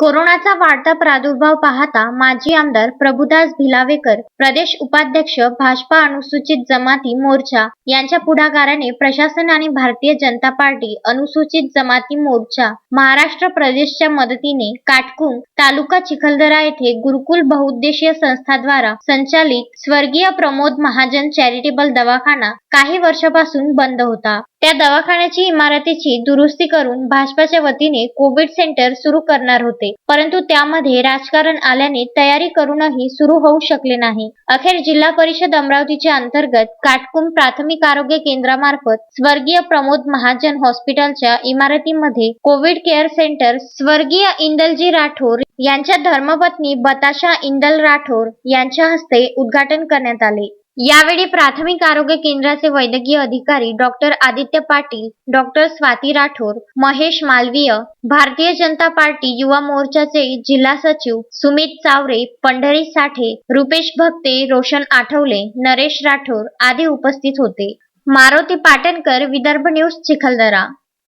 कोरोनाचा वाढता प्रादुर्भाव पाहता माजी आमदार प्रभुदास भिलावेकर प्रदेश उपाध्यक्ष भाजपा अनुसूचित जमाती मोर्चा यांच्या पुढाकाराने प्रशासन आणि भारतीय जनता पार्टी अनुसूचित जमाती मोर्चा महाराष्ट्र प्रदेशच्या मदतीने काटकुंग तालुका चिखलदरा येथे गुरुकुल बहुउद्देशीय संस्थाद्वारा संचालित स्वर्गीय प्रमोद महाजन चॅरिटेबल दवाखाना काही वर्षापासून बंद होता. त्या दवाखान्याची इमारतीची दुरुस्ती करून भाजपाच्या वतीने कोविड सेंटर सुरू करणार होते. परंतु त्यामध्ये राजकारण आल्याने तयारी करूनही सुरू होऊ शकले नाही. अखेर जिल्हा परिषद अमरावतीच्या अंतर्गत काटकुम प्राथमिक आरोग्य केंद्रामार्फत स्वर्गीय प्रमोद महाजन हॉस्पिटलच्या इमारतीमध्ये कोविड केअर सेंटर स्वर्गीय इंदलजी राठोर यांच्या धर्मपत्नी बताशा इंदल राठोर यांच्या हस्ते उद्घाटन करण्यात आले. यावेळी प्राथमिक आरोग्य केंद्राचे वैद्यकीय अधिकारी doctor Aditya Patil doctor Swati Rathore Mahesh Malviya Bharatiya Janata party युवा मोर्चाचे जिल्हा सचिव सुमित चावरे पंढरी साठे रुपेश भक्ते रोशन आठवले नरेश राठोर आदी उपस्थित होते. मारुती पाटणकर विदर्भ न्यूज चिखलदरा.